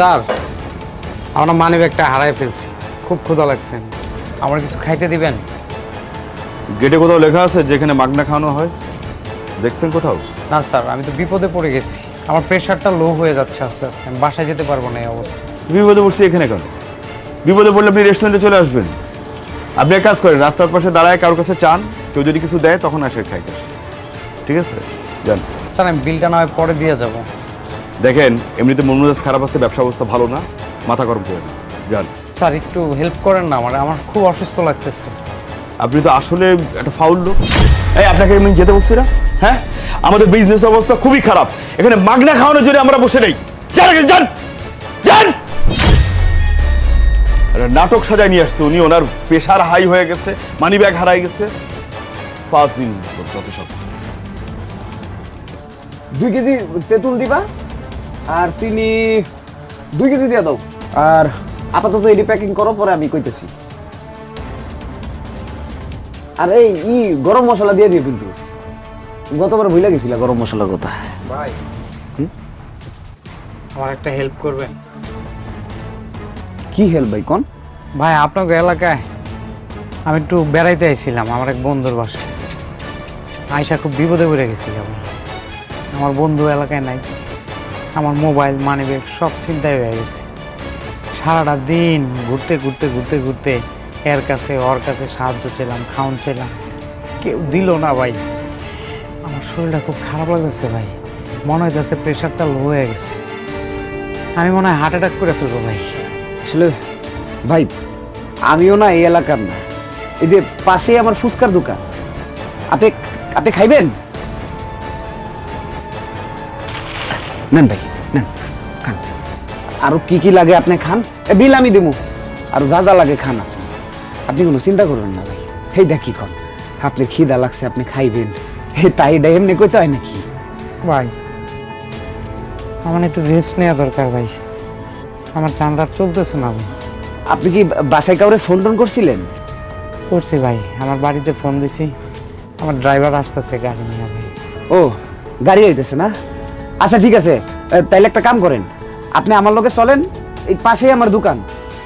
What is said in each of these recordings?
Sir আমরা মানি ব্যাগটা হারাই ফেলছি। খুব ক্ষুধা লাগছে। আমার কিছু খাইতে দিবেন? গেটে কোথাও লেখা আছে যেখানে মাগনা খাওয়ানো হয়? দেখছেন কোথাও? না স্যার আমি তো বিপদে পড়ে গেছি। আমার প্রেশারটা লো হয়ে যাচ্ছে আস্তে আস্তে। আমি বাসায় যেতে পারব না এই অবস্থা। বিপদে পড়ছি এখানে কেন? বিপদে পড়লে আপনি রেস্টুরেন্টে চলে আসবেন। আপনি এক কাজ করেন রাস্তার পাশে দাঁড়ায় কারোর কাছে চান কেউ যদি কিছু দেয় তখন আসে খাইতে। ঠিক আছে? যান। স্যার আমি বিলটা না হয় পরে দিয়ে যাব। দেখেন এমনিতে মন মেজাজ খারাপ আছে ব্যবসা অবস্থা ভালো না মাথা গরম করে না যান। স্যার একটু হেল্প করেন না আমার আমার খুব অসুস্থ লাগতেছে। আপনি তো আসলে একটা ফাউল লোক। এই আপনাকে আমি যেতে বলছি না? হ্যাঁ? আমাদের বিজনেস অবস্থা খুবই খারাপ। এখানে মাগনা খাওয়ানোর জন্য আমরা বসে নেই। যান যান! যান! নাটক সাজায় নিয়ে আসছে উনি ওনার প্রেশার হাই হয়ে গেছে মানি ব্যাগ হারাই গেছে। পাঁচ দিন যত সব। দুই কেজি তেঁতুল দিবা? আর চিনি দুই কেজি দিয়ে দাও। আর আপাতত এটি প্যাকিং করো পরে আমি কইতেছি। আর এই ই গরম মশলা দিয়ে দিও কিন্তু। গতবার ভুলে গেছিলা গরম মশলার কথা। ভাই। আমার একটা হেল্প করবেন কি হেল্প ভাই কোন? ভাই আপনাকে এলাকায় আমি একটু বেড়াইতে আইছিলাম আমার এক বন্ধুর বাসায়। আয়সা খুব বিপদে পড়ে গেছিলাম। আমার বন্ধু এলাকায় নাই। আমার মোবাইল মানি ব্যাগ সব চিন্তায় হয়ে গেছে। সারাটা দিন ঘুরতে ঘুরতে ঘুরতে ঘুরতে এর কাছে, ওর কাছে সাহায্য চেলাম, খাওন ছিলাম কেউ দিল না ভাই। আমার শরীরটা খুব খারাপ লাগতেছে ভাই। মনে হইতেছে প্রেশারটা লো হয়ে গেছে। আমি মনে হয় হার্ট অ্যাটাক করে ফেলব ভাই। আসলে ভাই, আমিও না এই এলাকার না। এই যে পাশেই আমার ফুচকার দোকান। আপনি আপনি খাইবেন? নেন ভাই নেন খান। আরও কি কি লাগে আপনি খান? এ বিল আমি দেবো আর যা যা লাগে খান আপনি। আপনি কোনো চিন্তা করবেন না ভাই। এইটা কি কন আপনি খিদা লাগছে আপনি খাইবেন। হে তাই এটা এমনি কইতে হয় নাকি? ভাই আমার একটু রেস্ট নেওয়া দরকার ভাই। আমার চান্দার চলতেছে না ভাই। আপনি কি বাসায় কাউরে ফোন টোন করছিলেন? করছি ভাই আমার বাড়িতে ফোন দিছি। আমার ড্রাইভার আসতেছে গাড়ি নিয়ে ভাই। ও গাড়ি আইতেছে না? আচ্ছা ঠিক আছে। তাইলে একটা কাম করেন। আপনি আমার লোকে চলেন এই পাশেই আমার দোকান।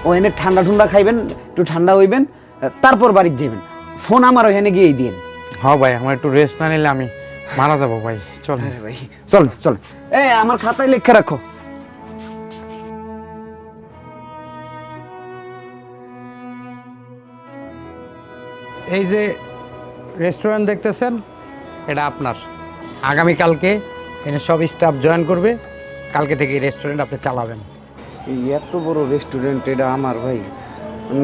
ও এনে ঠান্ডা ঠান্ডা খাইবেন একটু ঠান্ডা হইবেন তারপর বাড়িতে যাবেন ফোন আমার ওখানে গিয়েই দিন হ্যাঁ ভাই আমার একটু রেস্ট না নিলে আমি মারা যাব ভাই। চল। ভাই চল চল। এ আমার খাতায় লিখে রাখো। এই যে রেস্টুরেন্ট দেখতেছেন এটা আপনার। আগামীকালকে এনে সব স্টাফ জয়েন করবে। কালকে থেকে রেস্টুরেন্ট আপনি চালাবেন। এত বড় রেস্টুরেন্ট এটা আমার ভাই।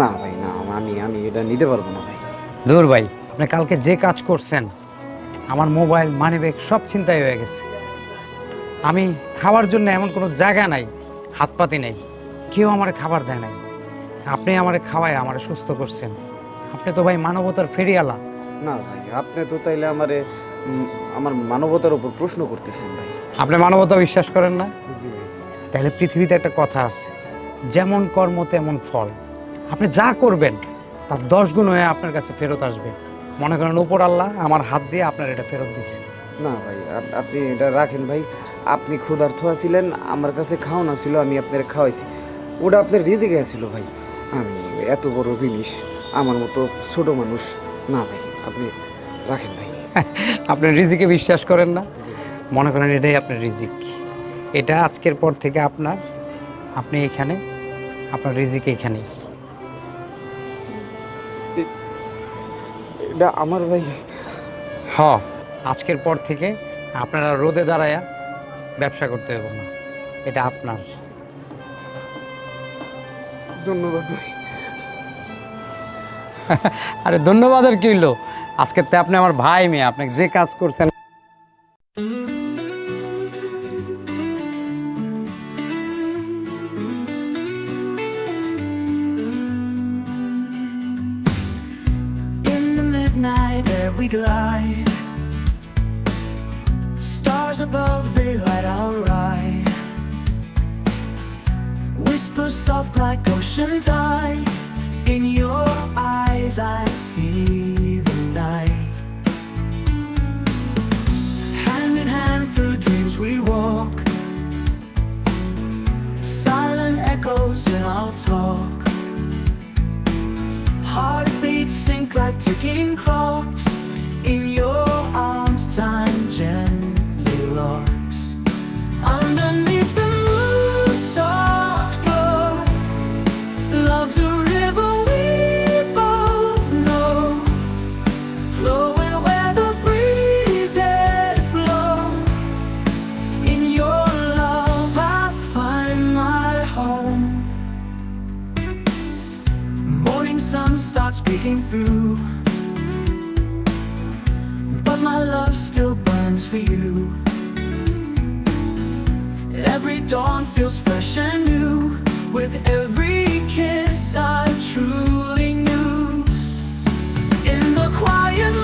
না ভাই না আমি আমি এটা নিতে পারব না ভাই। দূর ভাই আপনি কালকে যে কাজ করছেন আমার মোবাইল মানি ব্যাগ সব চিন্তায় হয়ে গেছে। আমি খাওয়ার জন্য এমন কোনো জায়গা নাই হাত পাতি নেই। কেউ আমার খাবার দেয় নাই। আপনি আমার খাওয়ায় আমার সুস্থ করছেন। আপনি তো ভাই মানবতার ফেরিয়ালা না ভাই আপনি তো তাইলে আমারে আমার মানবতার উপর প্রশ্ন করতেছেন ভাই। আপনি মানবতা বিশ্বাস করেন না? জি তাহলে পৃথিবীতে একটা কথা আছে যেমন কর্ম তেমন ফল। আপনি যা করবেন তার দশ গুণ হয়ে আপনার কাছে ফেরত আসবে। মনে করেন উপর আল্লাহ আমার হাত দিয়ে আপনার এটা ফেরত দিচ্ছে না ভাই আপনি এটা রাখেন ভাই। আপনি ক্ষুধার্থ আছিলেন আমার কাছে খাওয়ানো ছিল আমি আপনার খাওয়াইছি। ওটা আপনার রিজিকে ছিল ভাই। আমি এত বড় জিনিস আমার মতো ছোট মানুষ না ভাই আপনি রাখেন ভাই। আপনি রিজিকে বিশ্বাস করেন না? মনে করেন এটাই আপনার রিজিক। এটা আজকের পর থেকে আপনার আপনি এখানে আপনার রিজিক এখানেই। এটা আমার ভাই। হ আজকের পর থেকে আপনারা রোদে দাঁড়ায়া ব্যবসা করতে হবে না। এটা আপনার। ধন্যবাদ আরে ধন্যবাদ আর কি হইল? আজকে তো আপনি আমার ভাই মেয়ে আপনাকে যে কাজ করছেন In the midnight air we glide Stars above, they light our ride Whisper soft like ocean tide Like ticking clocks. In your arms, time gently locks. Underneath the moon's soft glow, love's a river we both know. Flowing where the breezes blow. In your love, I find my home. Sun starts peeking through. But my love still burns for you. Every dawn feels fresh and new. With every kiss, I truly knew. In the quiet